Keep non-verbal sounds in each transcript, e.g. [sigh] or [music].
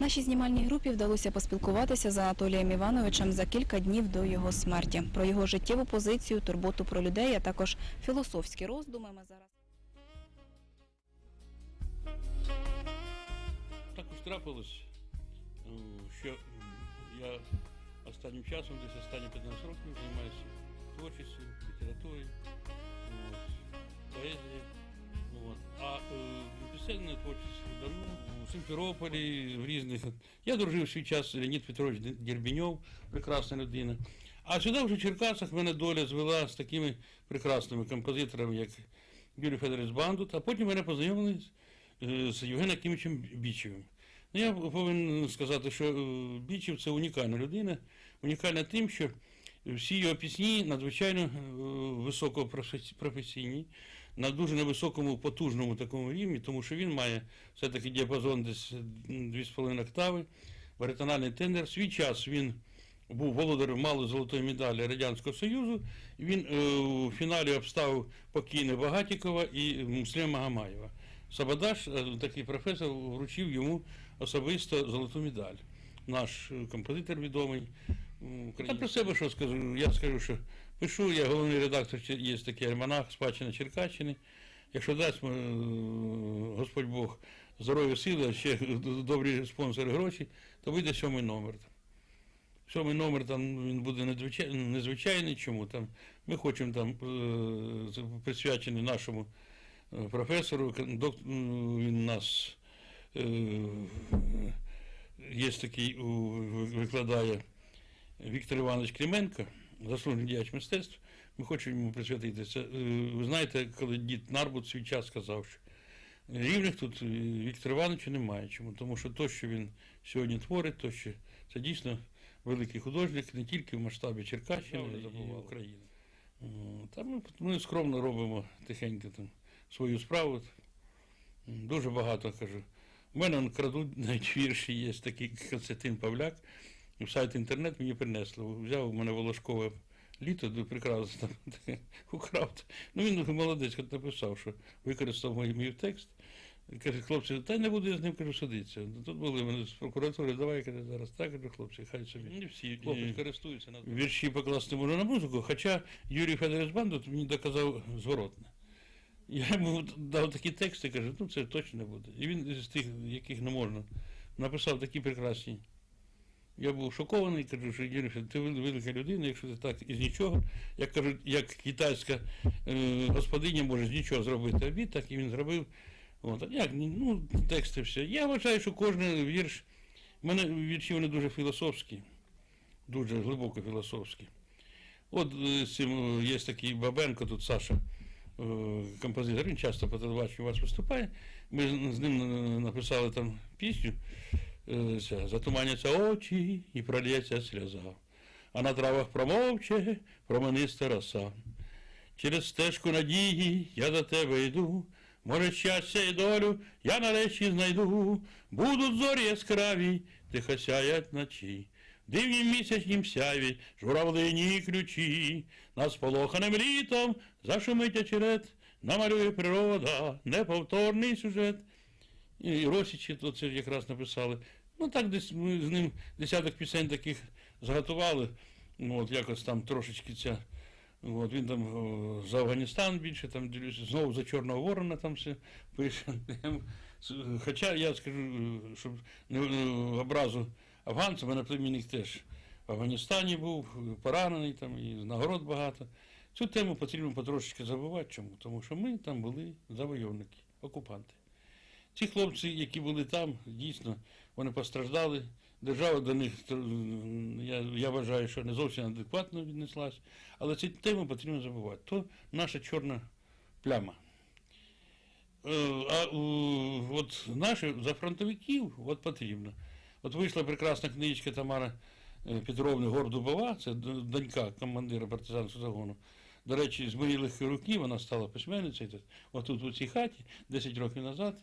Нашій знімальній групі вдалося поспілкуватися з Анатолієм Івановичем за кілька днів до його смерті. Про його життєву позицію, турботу про людей, а також філософські роздуми ми зараз. Так уж трапилось, е, що я останнім часом, десь останні 15 років, займаюся творчістю, літературою, поезією. От. А е, пісенною творчістю давно у Симферополі, в різних. Я дружив в свій час Леонід Петрович Дербіньов, прекрасна людина. А сюди вже в Черкасах мене доля звела з такими прекрасними композиторами, як Юрій Федорович Бандут, а потім мене познайомили з е, Євгеном Кімічем Бічевим. Ну, я повинен сказати, що е, Бічев це унікальна людина, унікальна тим, що всі його пісні надзвичайно високопрофесійні, на дуже на високому потужному такому рівні, тому що він має все-таки діапазон десь 2,5 октави, баритональний тендер. В свій час він був володарем малої золотої медалі Радянського Союзу. Він е, у фіналі обставив покійне Багатікова і Муслима Магомаєва. Сабадаш, е, такий професор, вручив йому особисто золоту медаль. Наш е, композитор відомий. Та про себе що скажу? Я скажу, що пишу, я головний редактор, є такий альманах Спадщина Черкащини. Якщо дасть Господь Бог здоров'я сили, ще добрі спонсори гроші, то вийде сьомий номер. Сьомий номер там він буде незвичайний. Чому? Там, ми хочемо там е, присвячений нашому е, професору. кон- Док, м, він нас е, є такий, викладає Віктор Іванович Клименко, заслужений діяч мистецтв. Ми хочемо йому присвятити це. Е, Ви знаєте, коли дід Нарбут свій час сказав, що рівних тут е, Віктора Івановича немає. Чому? Тому що то, що він сьогодні творить, то, що це дійсно великий художник не тільки в масштабі Черкащини і України. О, Та ми, ми скромно робимо тихенько там свою справу. Дуже багато кажу. У мене крадуть [laughs] навіть вірші, є такий Константин Павляк. І в сайт інтернет мені принесло. Взяв у мене волошкове літо, прекрасно [laughs] украв. Ну він молодець хоч написав, що використав мій, мій текст. Каже, хлопці, та не буду я з ним кажу, судитися. Тут були мене з прокуратури, давай каже, зараз так, кажу, хлопці, хай собі. Не всі хлопець користуються на вірші покласти можу на музику, хоча Юрій Федорович Бандут мені доказав зворотне. Я йому дав такі тексти, кажу, ну це точно не буде. І він з тих, яких не можна, написав такі прекрасні. Я був шокований, кажу, що Юрій, ти велика людина, якщо ти так із нічого, як кажуть, як китайська е, господиня може з нічого зробити обід, так і він зробив. От, як, ну, тексти все. Я вважаю, що кожен вірш, в мене вірші вони дуже філософські, дуже глибоко філософські. От е, цим е, є такий Бабенко, тут Саша, е, композитор, він часто по телебаченню у вас виступає. Ми з- ним написали там пісню. Затуманяться очі і прольється сльоза. А на травах промовче промениста роса. Через стежку надії я до тебе йду. Може, щастя і долю я нарешті знайду. Будуть зорі яскраві, тихо сяять ночі. Дивнім місячнім сяві, журавлині ключі, над сполоханим літом зашумить очерет, намалює природа, неповторний сюжет. І Росічі то це якраз написали. Ну так десь ми з ним десяток пісень таких зготували. Ну, от якось там трошечки ця. От, він там о, за Афганістан більше, там дивлюся, знову за Чорного Ворона там все пише. [laughs] Хоча я скажу, щоб не не образу афганцям, мене племінник теж в Афганістані був, поранений там, і нагород багато. Цю тему потрібно потрошечки забувати. Чому? Тому що ми там були завойовники, окупанти. Ці хлопці, які були там, дійсно, вони постраждали. Держава до них, я, я вважаю, що не зовсім адекватно віднеслась. Але ці теми потрібно забувати. То наша чорна пляма. Е, А от наші за фронтовиків от потрібно. От вийшла прекрасна книжка Тамара е, Петровни Гордубова, це донька командира партизанського загону. До речі, з моєї легкі руки вона стала письменницею отут у цій хаті 10 років назад.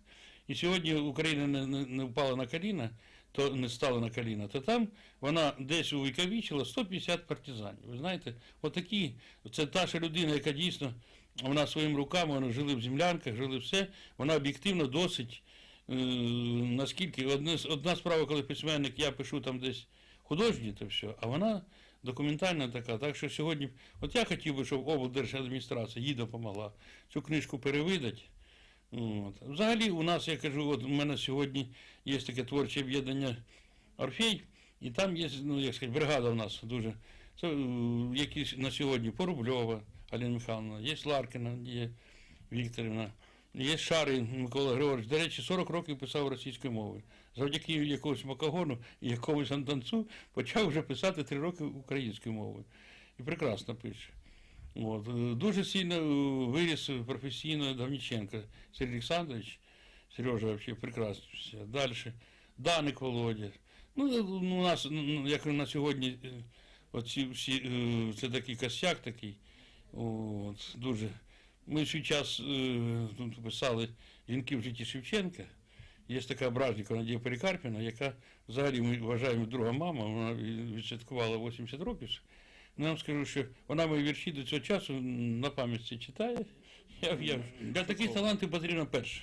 І сьогодні Україна не, не, не впала на коліна, то не стала на коліна, то там вона десь увіковічила 150 партизанів. Ви знаєте, отакі, це та ж людина, яка дійсно вона своїми руками вони жили в землянках, жили все, вона об'єктивно досить е, наскільки одне, одна справа, коли письменник, я пишу там десь художній, то все, а вона документальна така. Так що сьогодні, от я хотів би, щоб облдержадміністрація їй допомогла цю книжку перевидати. От. Взагалі, у нас, я кажу, от у мене сьогодні є таке творче об'єднання Орфей, і там є, ну, як сказати, бригада у нас дуже. Це е, якісь на сьогодні Порубльова Аліна Михайловна, є Ларкіна, є Вікторівна, є Шарин Микола Григорович. До речі, 40 років писав російською мовою. Завдяки якогось Макагону і якомусь Антонцу почав вже писати 3 роки українською мовою. І прекрасно пише. От. е, Дуже сильно е, виріс професійно Давніченко Сергій Олександрович. Сережа взагалі прекрасно. Далі. Даник Володя. Ну, е, у нас, ну, як на сьогодні, оці всі, це такий косяк такий. От, дуже. Ми свій час тут писали жінки в житті Шевченка. Є така Бражнікова Надія Перекарпіна, яка взагалі ми вважаємо друга мама, вона відсвяткувала 80 років. Ну, Я вам скажу, що вона мої вірші до цього часу на пам'ятці читає. Я, я, для таких талантів потрібно перше.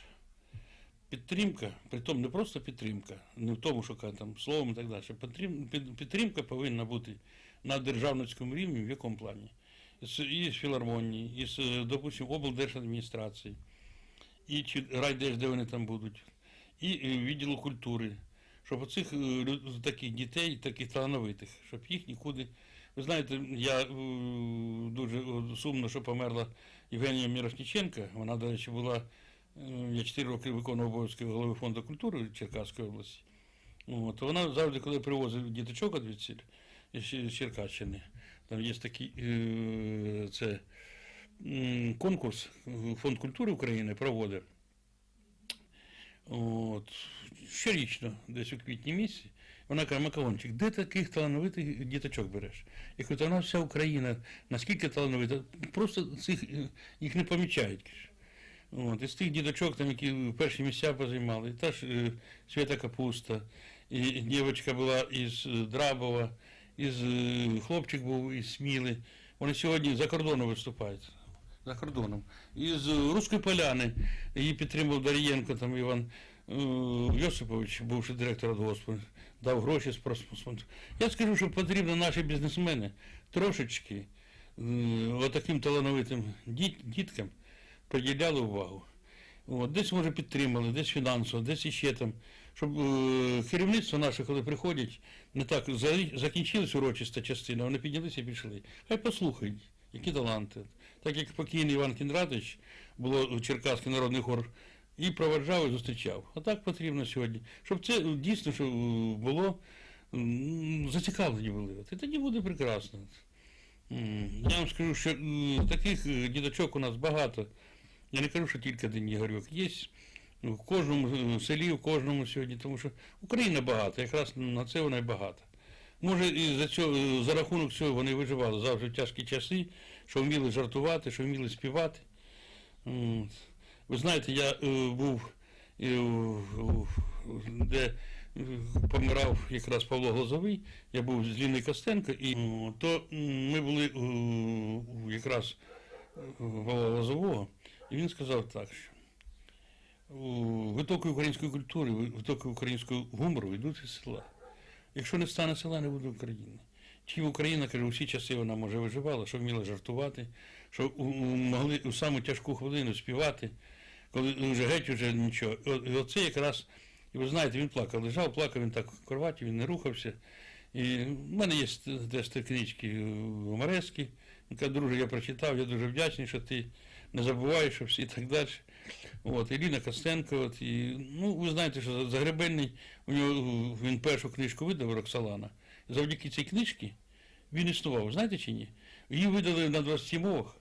Підтримка, притом не просто підтримка, не в тому, що там словом і так далі. Підтрим- Підтримка повинна бути на державницькому рівні, в якому плані? І з філармонії, і з, е, допустим, облдержадміністрації, і чи райдеж, де вони там будуть, і е, відділу культури, щоб оцих е, таких дітей, таких талановитих, щоб їх нікуди. Ви знаєте, я е, дуже е, сумно, що померла Євгенія Мірошніченка. Вона, до речі, була. е, Я 4 роки виконував обов'язки голови фонду культури Черкаської області. От, вона завжди, коли привозив діточок від звідси, з Черкащини, там є такий це, конкурс, Фонд культури України проводить. От, щорічно, десь у квітні місяці, вона каже, Макаончик, де таких талановитих діточок береш? Я кажу, вона вся Україна, наскільки талановита, просто цих е, їх не помічають. От, із тих діточок, там, які перші місця позаймали, та ж е, Свята Капуста, і дівчинка була із е, Драбова, із е, хлопчик був із Сміли. Вони сьогодні за кордоном виступають. За кордоном. Із е, Руської поляни її підтримав Дарієнко, там Іван Йосипович, бувший директор господарства, дав гроші з проспонсору. Я скажу, що потрібно наші бізнесмени трошечки отаким талановитим діт- діткам приділяли увагу. От, десь, може, підтримали, десь фінансово, десь іще там. Щоб е, керівництво наше, коли приходять, не так за- закінчилась урочиста частина, вони піднялися і пішли. Хай послухають, які таланти. Так як покійний Іван Кіндратович, було Черкаський народний хор, і проваджав, і зустрічав. А так потрібно сьогодні. Щоб це дійсно що, е, було зацікавлені були. І тоді буде прекрасно. Я вам скажу, що таких е, діточок у нас багато. Я не кажу, що тільки один Ігорьок. Є в кожному е, селі, в кожному сьогодні, тому що Україна багата, якраз на це вона і багата. Може, і за, цього, за рахунок цього вони виживали завжди в тяжкі часи, що вміли жартувати, що вміли співати. Ви знаєте, я е, був, е, де е, помирав якраз Павло Глазовий, я був з Ліною Костенко, і о, то ми були е, якраз у Павла Глазового, і він сказав так, що витоки української культури, витоки українського гумору йдуть із села. Якщо не стане села, не буде України. Чим Україна, каже, у всі часи вона може виживала, що вміла жартувати, що могли у саму тяжку хвилину співати, коли вже геть уже нічого. І оце якраз, і ви знаєте, він плакав, лежав, плакав він так в кроваті, він не рухався. І в мене є теж ті книжки гуморески. Він каже, друже, я прочитав, я дуже вдячний, що ти не забуваєш, що і так далі. От, Ірина Костенко, от, і, ну, ви знаєте, що Загребельний, у нього він першу книжку видав Роксолана. Завдяки цій книжці він існував, знаєте чи ні? Її видали на 20 мовах.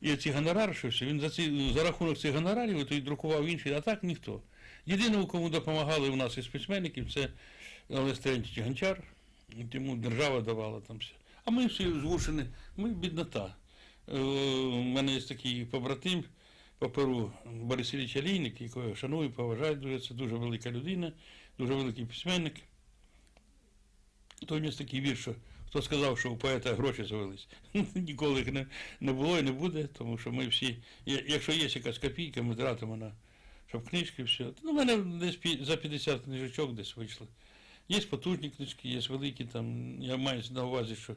І ці гонорари, що все, він за, ці, за рахунок цих гонорарів то й друкував інші, а так ніхто. Єдиного, кому допомагали у нас із письменників, це Олег Терентьович Гончар, йому держава давала там все. А ми всі змушені, ми біднота. Е, У мене є такий побратим по Перу Борис Ілліч Олійник, якого я шаную, поважаю дуже, це дуже велика людина, дуже великий письменник. То у нього такий вірш, що хто сказав, що у поета гроші завелись. [laughs] Ніколи їх не, не було і не буде, тому що ми всі, якщо є якась копійка, ми тратимо на щоб книжки все. Ну, у мене десь за 50 книжечок десь вийшло. Є потужні книжки, є великі там, я маю на увазі, що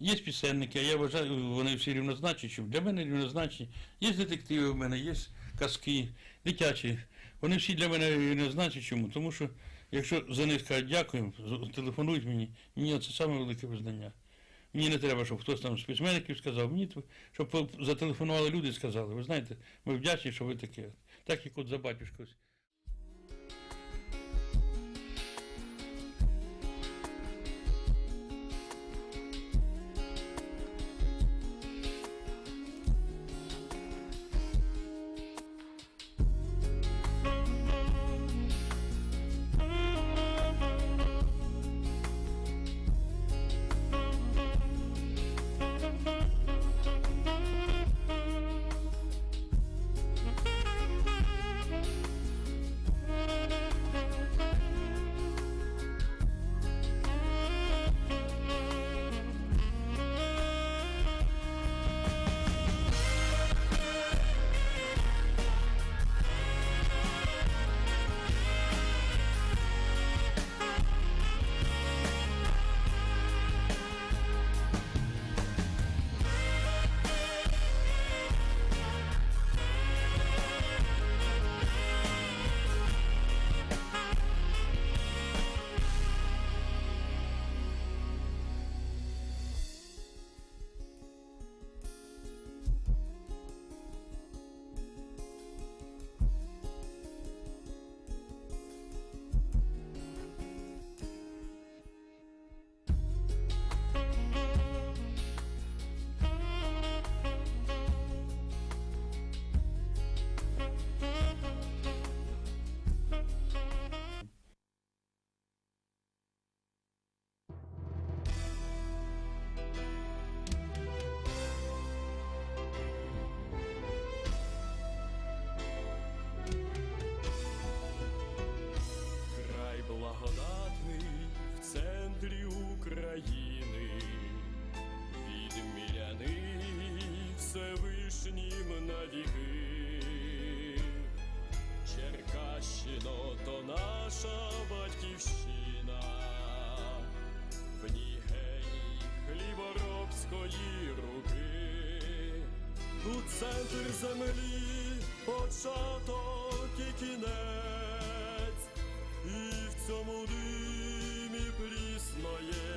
є пісенники, а я вважаю, вони всі рівнозначні, для мене рівнозначні. Є детективи в мене, є казки, дитячі. Вони всі для мене рівнозначні. Чому? Тому що якщо за них кажуть дякуємо, телефонують мені, мені це саме велике визнання. Мені не треба, щоб хтось там з письменників сказав, мені щоб зателефонували люди і сказали, ви знаєте, ми вдячні, що ви таке. Так як от за батюшкою. Всевишнім навіки. Черкащино то наша батьківщина, в ній хліборобської руки. Тут центр землі, початок і кінець, і в цьому димі прісної